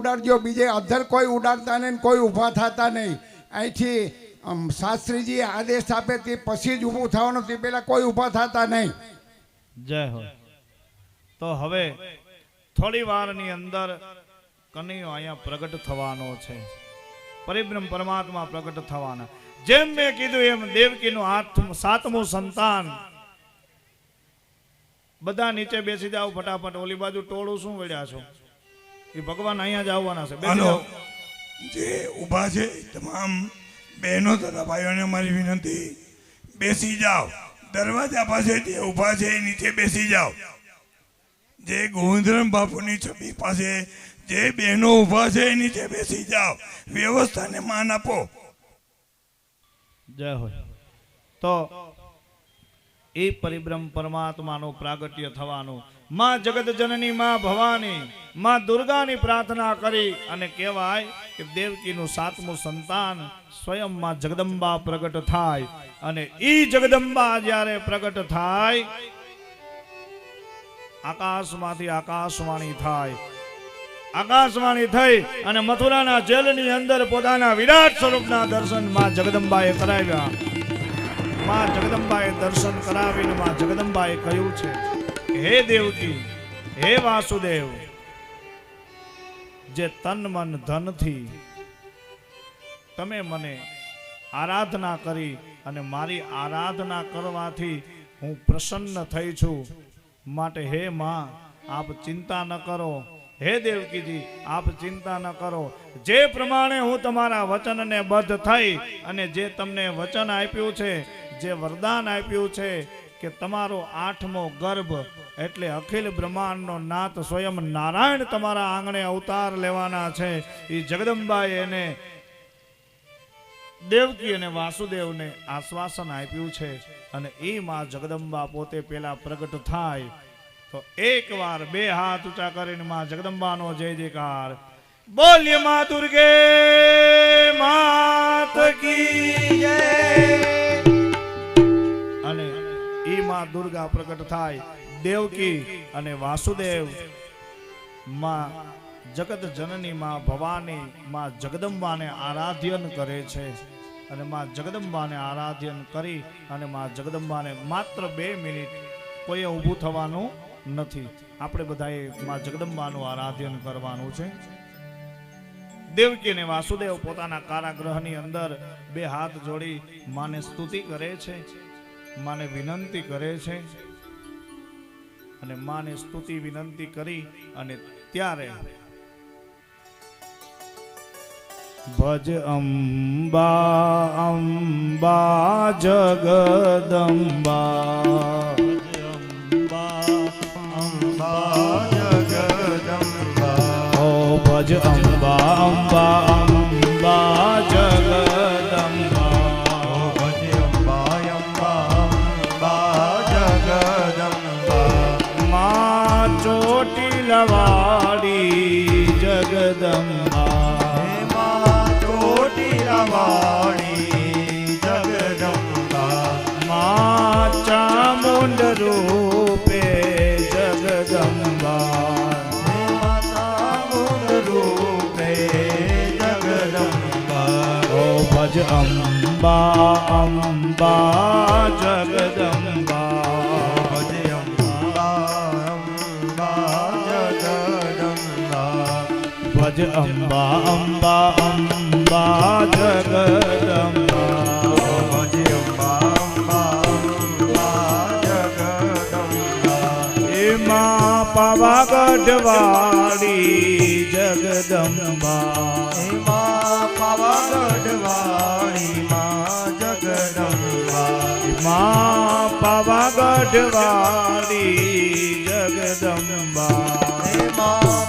ઉડાડજો. બીજે અધર કોઈ ઉડાડતા નહીં કોઈ ઊભા થતા નહીં. અહીંથી શાસ્ત્રીજી આદેશ આપે તે પછી જ ઊભું થવાનું, તે પહેલાં કોઈ ઊભા થતા નહીં. જય હો. તો હવે થોડી વારની અંદર કનૈયો અહીંયા પ્રગટ થવાનો છે. પરિબ્રહ્મ પરમાત્મા પ્રગટ થવાના. જેમ મેં કીધું એમ દેવકીનું આઠમું, સાતમું સંતાન. બધા નીચે બેસી જાઓ, ફટાફટ ઓલી બાજુ ટોળું શું વળ્યા છો? એ ભગવાન અહીંયા જ આવવાના છે. બેસી હાલો. જે ઊભા છે તમામ બહેનો તથા ભાઈઓને મારી વિનંતી બેસી જાઓ. દરવાજા પાસે જે ઊભા છે એ નીચે બેસી જાઓ. જે ગોવિંદરામ બાપુની છબી પાસે જે બહેનો ઊભા છે એ નીચે બેસી જાઓ. વ્યવસ્થાને માન આપો. જય હોય. તો એ પરિબ્રહ્મ પરમાત્માનું પ્રાગટ્ય થવાનું માં જગત જનની માં ભવાની, માં દુર્ગાની પ્રાર્થના કરી અને કહેવાય કે દેવકીનું સાતમું સંતાન સ્વયં માં જગદંબા પ્રગટ થાય. અને ઈ જગદંબા જ્યારે પ્રગટ થાય, આકાશમાંથી આકાશવાણી થાય. આકાશવાણી થઈ અને મથુરાના જેલની અંદર પોતાના વિરાટ સ્વરૂપના દર્શનમાં જગદંબાએ કરાવ્યા. માં જગદંબાએ દર્શન કરાવીને માં જગદંબાએ કહ્યું છે હે દેવકી, હે વાસુદેવ, જે તન મન ધનથી તમે મને આરાધના કરી અને મારી આરાધના કરવાથી હું પ્રસન્ન થઈ છું. માટે હે માં, આપ ચિંતા ન કરો. હે દેવકીજી, આપ ચિંતા ન કરો. જે પ્રમાણે હું તમારા વચનને બદ્ધ થઈ અને જે તમને વચન આપ્યું છે, જે વરદાન આપ્યું છે કે તમારો આઠમો ગર્ભ એટલે અખિલ બ્રહ્માંડનો નાથ સ્વયં નારાયણ તમારા આંગણે અવતાર લેવાના છે. એ જગદંબાએ એને દેવકી અને વાસુદેવને આશ્વાસન આપ્યું છે અને એ માં જગદંબા પોતે પેલા પ્રગટ થાય. તો એકવાર બે હાથ ઊંચા કરીને માં જગદંબાનો જય જયકાર. બોલ્યમાં દુર્ગે માત કી. ઈ માં દુર્ગા પ્રગટ થાય. દેવકી અને વાસુદેવમાં જગત જનની માં ભવાની માં જગદંબાને આરાધ્યન કરે છે. અને માં જગદંબાને આરાધ્યન કરી અને માં જગદંબાને માત્ર બે મિનિટ કોઈએ ઊભું થવાનું નથી. આપણે બધાએ માં જગદંબાનું આરાધ્યન કરવાનું છે. દેવકી અને વાસુદેવ પોતાના કારાગૃહની અંદર બે હાથ જોડી માને સ્તુતિ કરે છે. માને વિનંતી કરે છે અને માને સ્તુતિ વિનંતી કરી અને ત્યારે ભજ અંબા અંબા જગદંબા. ભજ અંબા અંબા અંબા અંબા જગદંબા ભજ અંબા અંબા અંબા જગદંબા. પાવાગઢ વાળી જગદંબા.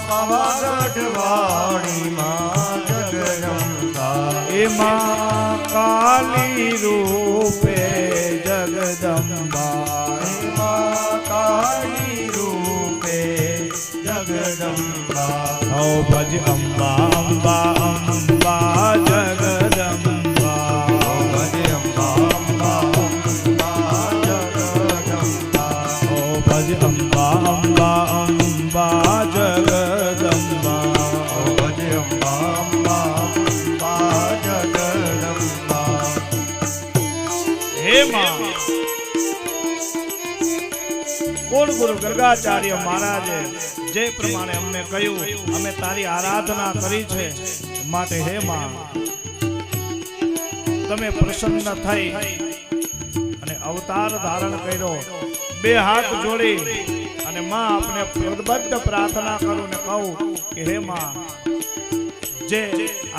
પાવાગઢ વાળી જગદંબા. એમાં કાલી રૂપે કુળ ગુરુ ગર્ગાચાર્ય મહારાજે જે પ્રમાણે અમને કહ્યું, અમે તારી આરાધના કરી છે માટે હે માં તમે પ્રસન્ન થઈ અને અવતાર ધારણ કર્યો. બે હાથ જોડી અને માં આપને પ્રબદ્ધ પ્રાર્થના કરું ને કહું કે હે માં જે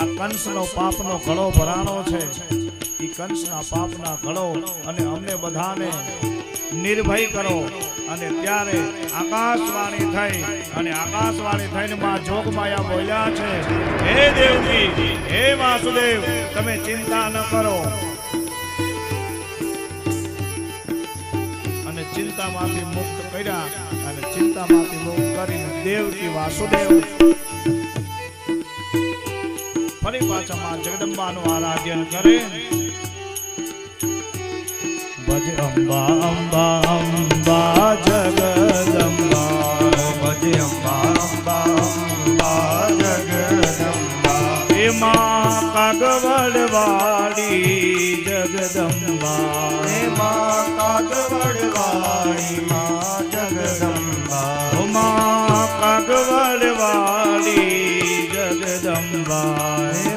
આ કંસનો પાપનો ઘડો ભરાણો છે એ કંસના પાપના ઘડો અને અમને બધાને નિર્ભય કરો. અને ત્યારે આકાશવાણી થઈ, અને આકાશવાણી થઈને માં જોગમાયા બોલ્યા છે, હે દેવજી, હે વાસુદેવ, તમે ચિંતા ન કરો. અને ચિંતામાંથી મુક્ત કર્યા, અને ચિંતામાંથી મુક્ત કરીને દેવકી વાસુદેવ ફરી પાછા માં જગદંબાનું આરાધ્ય કરે. ભજ અંબા અંબા અંબા જગદંબા ભજ અંબા અંબા અંબા જગદંબા એમાં કાગવડ વાળી જગદંબા એમાં કાગવડવાળી મા જગદંબા મા કાગવડ વાળી જગદંબા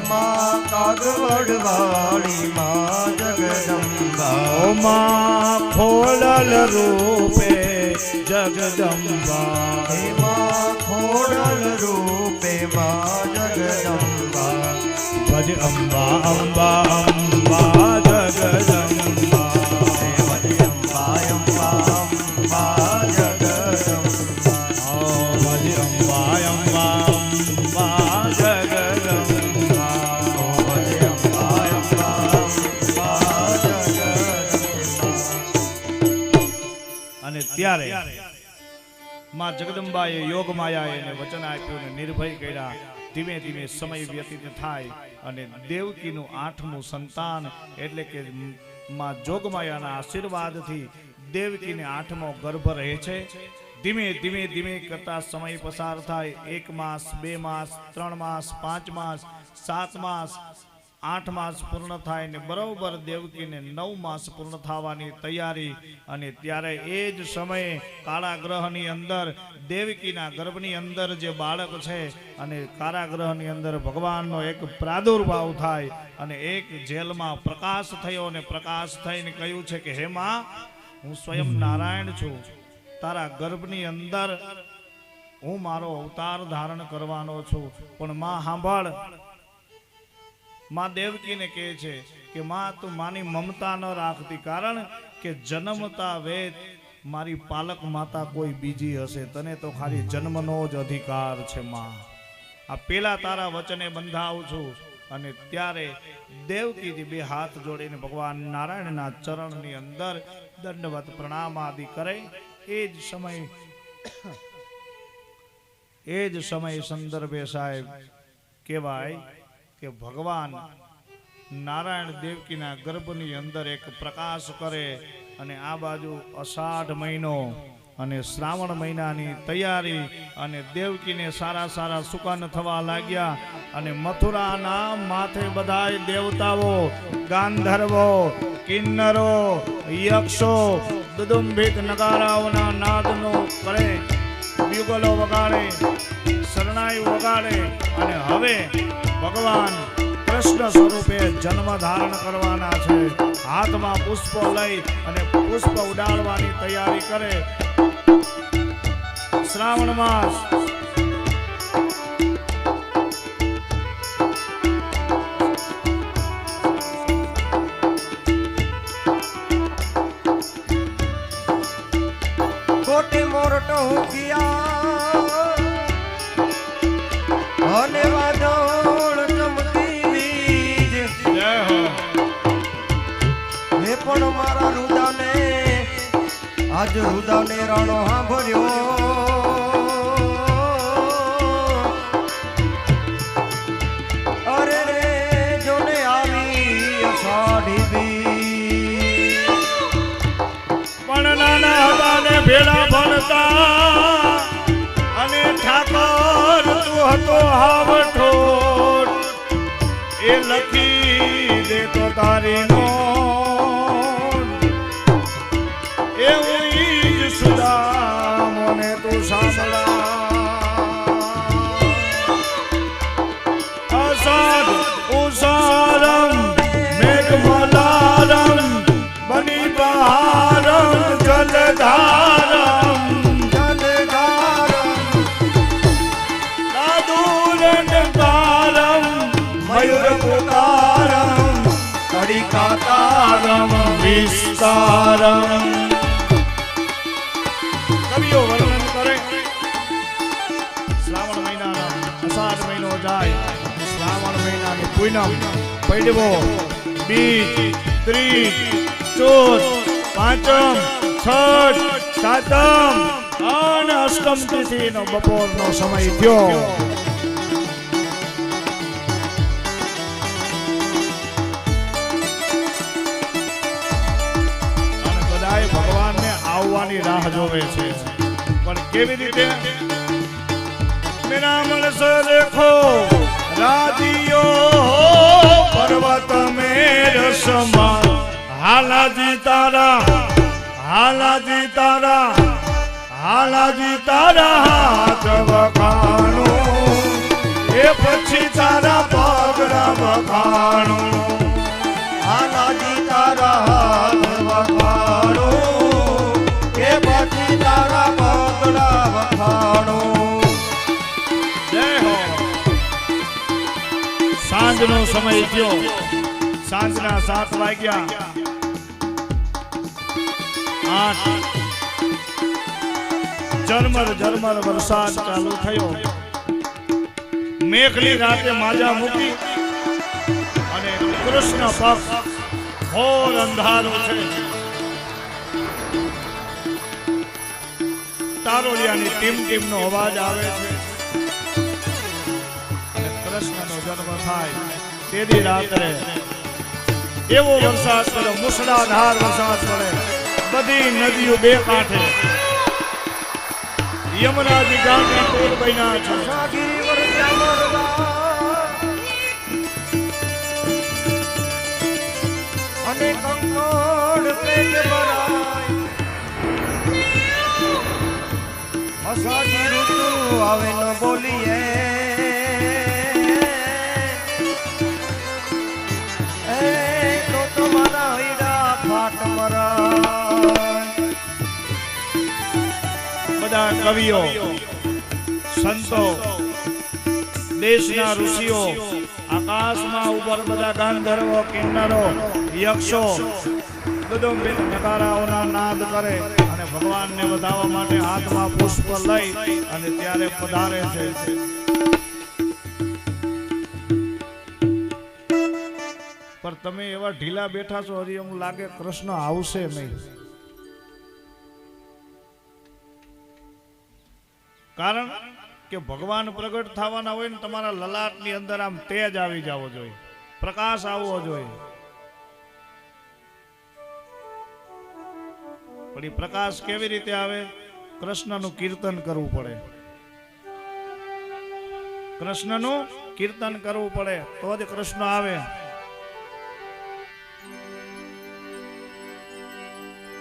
એમાં કાગવડવાળી માં જગદંબા ઉમા ખોડલ રૂપે જગદંબા એમાં ખોડલ રૂપે માં જગદંબા ભજ અંબા અંબા અંબા જગદંબાએ યોગ માયાએ વચન આપ્યું ને નિર્ભય કર્યા. ધીમે ધીમે સમય વ્યતીત થાય અને દેવકીનું આઠમું સંતાન એટલે કે માં જોગમાયાના આશીર્વાદથી દેવકીને આઠમો ગર્ભ રહે છે. ધીમે ધીમે ધીમે કરતા સમય પસાર થાય. એક માસ, બે માસ, ત્રણ માસ, પાંચ માસ, સાત માસ આઠ માસ પૂર્ણ થાય ને બરોબર દેવકીને નવ માસ પૂર્ણ થવાની તૈયારી અને ત્યારે એ જ સમયે કારાગ્રહની અંદર, દેવકીના ગર્ભની અંદર જે બાળક છે અને કારાગ્રહની અંદર ભગવાનનો એક પ્રાદુર્ભાવ થાય અને એક જેલમાં પ્રકાશ થયો અને પ્રકાશ થઈને કહ્યું છે કે, હે માં, હું સ્વયં નારાયણ છું. તારા ગર્ભની અંદર હું મારો અવતાર ધારણ કરવાનો છું. પણ માં સાંભળ માં દેવકીને કહે છે કે, માં, તું માની મમતા ન રાખતી કારણ કે જન્મતા વેદ મારી પાલક માતા કોઈ બીજી હશે. તને તો ખાલી જન્મનો જ અધિકાર છે, માં. આ પેલા તારા વચને બંધાવું છું અને ત્યારે દેવકીજી બે હાથ જોડીને ભગવાન નારાયણના ચરણની અંદર દંડવત પ્રણામ આદિ કરે. એ જ સમય, એ જ સમય સંદર્ભે સાહેબ કહેવાય કે ભગવાન નારાયણ દેવકીના ગર્ભની અંદર એક પ્રકાશ કરે અને આ બાજુ અષાઢ મહિનો અને શ્રાવણ મહિનાની તૈયારી અને દેવકીને સારા સારા સુકાન થવા લાગ્યા અને મથુરાના માથે બધાય દેવતાઓ ગાંધર્વો, કિન્નરો, યક્ષો, દુદુંભિત નગારાઓના નાદનો કરે બ્યુગલો વગાડે. શરણાઈ વગાડે અને હવે ભગવાન કૃષ્ણ સ્વરૂપે જન્મ ધારણ કરવાના છે. હાથમાં પુષ્પ લઈ અને પુષ્પ ઉડાડવાની તૈયારી કરે. શ્રાવણ માસ આજ રુદાને રાણો સાંભળ્યો. અરે રે, જોને આવી અષાઢી પણ નાના હતા ને ભણતા અને ઠાકોર તું હતો હાવઠો એ લખી કડિકાતારમ વિસ્તારમ. કવિઓ વર્ણન કરે. શ્રાવણ મહિનાના, અષાઢ મહિનો જાય, શ્રાવણ મહિનાની પૂનમ, પડવો, બીજ, ત્રીજ, ચોથ, પાંચમ, છઠ, સાતમ અને અષ્ટમ તિથિનો બપોરનો સમય થયો. આવવાની રાહ જોવે છે. પણ કેવી રીતે? મેરા મનસ દેખો, રાજીઓ પર્વત મેર સમા હાલાજી તારા હાલાજી તારા હાલાજી તારા હાથ વખાણું. એ પછી તારા પગડા વખાણું. હાલાજી તારા હાથ વખાણો. તારા ઝરમર વરસાદ ચાલુ થયો. મેઘલી રાતે માજા મૂકી અને કૃષ્ણ પક્ષ અંધારું છે. તારોલિયાની ટીમ ટીમનો અવાજ આવે છે. અને કૃષ્ણનો જન્મ થાય તેદી રાત્રે. એવો વરસાદ પડે, મુસળાધાર વરસાદ પડે. બધી નદીઓ બે કાંઠે. યમરાજી ગામના ટોળ બન્યા છે? અને કંકોડ પેટ ભરાય. અષાઢી ઋતુ હવે ન બોલીએ એ તો હૈડા ફાટ બધા કવિઓ, સંતો, દેશના ઋષિઓ, આકાશમાં ઉપર બધા ગાંધર્વો કિન્નરો, યક્ષો, બધો નકારાઓના નાદ કરે અને ભગવાનને વધાવવા માટે હાથમાં પુષ્પ લઈ અને ત્યારે પધારે છે. પણ તમે એવા ઢીલા બેઠા છો, હજી એમ લાગે કૃષ્ણ આવશે નહીં. કારણ કે ભગવાન પ્રગટ થવાના હોય ને તમારા લલાટની અંદર આમ તેજ આવી જવો જોઈએ, પ્રકાશ આવવો જોઈએ. પણ એ પ્રકાશ કેવી રીતે આવે? કૃષ્ણનું કીર્તન કરવું પડે. કૃષ્ણનું કીર્તન કરવું પડે તો જ કૃષ્ણ આવે.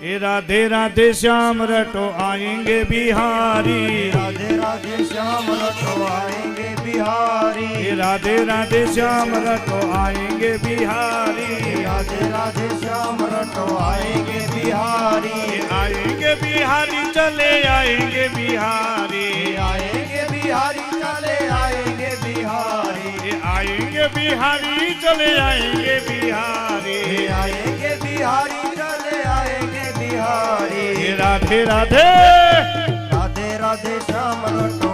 એ રાધે રાધે શ્યામ રટો આયેંગે બિહારી. રાધે રાધે શ્યામ રટો આયેંગે બિહારી. રાધે રાધે શ્યામ રટો આયંગે બિહારી. રાધે રાધે શ્યામ રટો આયેંગે બિહારી. आएंगे बिहारी चले आएंगे बिहारी आएंगे बिहारी चले आएंगे बिहारी ये आएंगे बिहारी चले आएंगे बिहारी आएंगे बिहारी चले आएंगे बिहारी ये राधे राधे राधे राधे श्याम रटो